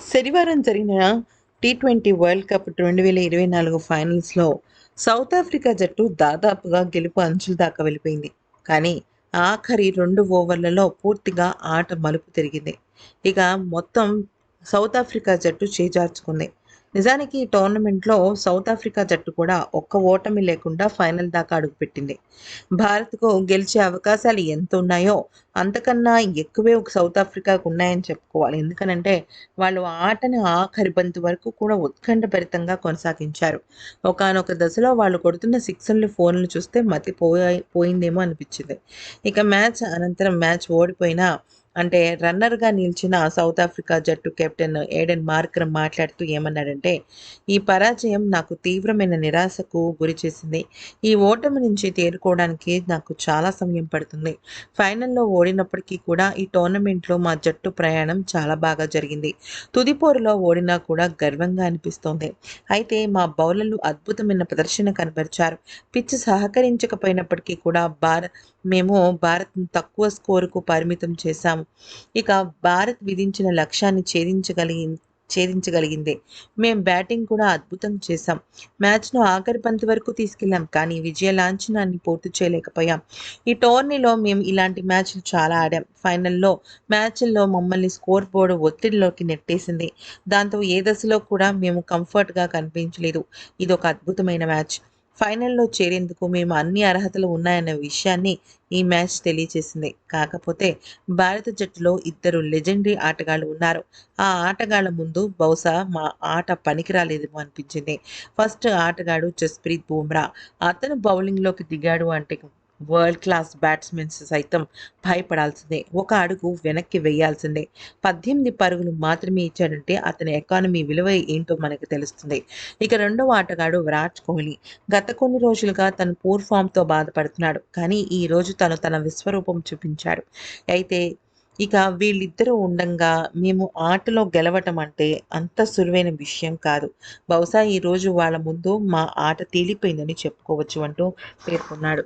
శనివారం జరిగిన T twenty world cup రెండు వేల ఇరవై నాలుగు ఫైనల్స్లో సౌత్ ఆఫ్రికా జట్టు దాదాపుగా గెలుపు అంచుల దాకా వెళ్ళిపోయింది. కానీ ఆఖరి రెండు ఓవర్లలో పూర్తిగా ఆట మలుపు తిరిగింది. ఇక మొత్తం సౌత్ ఆఫ్రికా జట్టు చేజార్చుకుంది. నిజానికి ఈ టోర్నమెంట్లో సౌత్ ఆఫ్రికా జట్టు కూడా ఒక్క ఓటమి లేకుండా ఫైనల్ దాకా అడుగుపెట్టింది. భారత్కు గెలిచే అవకాశాలు ఎంత ఉన్నాయో అంతకన్నా ఎక్కువే ఒక సౌత్ ఆఫ్రికాకు ఉన్నాయని చెప్పుకోవాలి. ఎందుకనంటే వాళ్ళు ఆటని ఆఖరి బంతి వరకు కూడా ఉత్కంఠభరితంగా కొనసాగించారు. ఒకనొక దశలో వాళ్ళు కొడుతున్న సిక్సర్లు ఫోన్లు చూస్తే మతి పోయిందేమో అనిపించింది. ఇక మ్యాచ్ అనంతరం మ్యాచ్ ఓడిపోయినా అంటే రన్నర్గా నిలిచిన సౌత్ ఆఫ్రికా జట్టు కెప్టెన్ ఏడెన్ మార్క్రమ్ మాట్లాడుతూ ఏమన్నాడంటే ఈ పరాజయం నాకు తీవ్రమైన నిరాశకు గురి చేసింది. ఈ ఓటమి నుంచి తేరుకోవడానికి నాకు చాలా సమయం పడుతుంది. ఫైనల్లో ఓడినప్పటికీ కూడా ఈ టోర్నమెంట్లో మా జట్టు ప్రయాణం చాలా బాగా జరిగింది. తుదిపోరులో ఓడినా కూడా గర్వంగా అనిపిస్తోంది. అయితే మా బౌలర్లు అద్భుతమైన ప్రదర్శన కనబరిచారు పిచ్ సహకరించకపోయినప్పటికీ కూడా భారత్ మేము భారత్ను తక్కువ స్కోరుకు పరిమితం చేశాము. ఇక భారత్ విధించిన లక్ష్యాన్ని ఛేదించగలిగి ఛేదించగలిగింది. మేము బ్యాటింగ్ కూడా అద్భుతం చేశాం. మ్యాచ్ను ఆఖరి పంతి వరకు తీసుకెళ్ళాం కానీ విజయ లాంఛనాన్ని పూర్తి చేయలేకపోయాం. ఈ టోర్నీలో మేము ఇలాంటి మ్యాచ్లు చాలా ఆడాం. ఫైనల్లో మ్యాచ్ల్లో మమ్మల్ని స్కోర్ బోర్డు ఒత్తిడిలోకి నెట్టేసింది. దాంతో ఏ దశలో కూడా మేము కంఫర్ట్గా కనిపించలేదు. ఇది ఒక అద్భుతమైన మ్యాచ్. ఫైనల్లో చేరేందుకు మేము అన్ని అర్హతలు ఉన్నాయన్న విషయాన్ని ఈ మ్యాచ్ తెలియజేసింది కాకపోతే భారత జట్టులో ఇద్దరు లెజెండరీ ఆటగాళ్ళు ఉన్నారు. ఆ ఆటగాళ్ళ ముందు బహుశా మా ఆట పనికిరాలేదేమో అనిపించింది. ఫస్ట్ ఆటగాడు జస్ప్రీత్ బూమ్రా. అతను బౌలింగ్లోకి దిగాడు అంటే వరల్డ్ క్లాస్ బ్యాట్స్మెన్స్ సైతం భయపడాల్సిందే. ఒక అడుగు వెనక్కి వేయాల్సిందే. పద్దెనిమిది పరుగులు మాత్రమే ఇచ్చాడంటే అతని ఎకానమీ విలువ ఏంటో మనకు తెలుస్తుంది. ఇక రెండవ ఆటగాడు విరాట్ కోహ్లీ. గత కొన్ని రోజులుగా తన పూర్ ఫామ్తో బాధపడుతున్నాడు. కానీ ఈ రోజు తను తన విశ్వరూపం చూపించాడు. అయితే ఇక వీళ్ళిద్దరూ ఉండంగా మేము ఆటలో గెలవటం అంటే అంత సులువైన విషయం కాదు. బహుశా ఈరోజు వాళ్ళ ముందు మా ఆట తేలిపోయిందని చెప్పుకోవచ్చు అంటూ పేర్కొన్నాడు.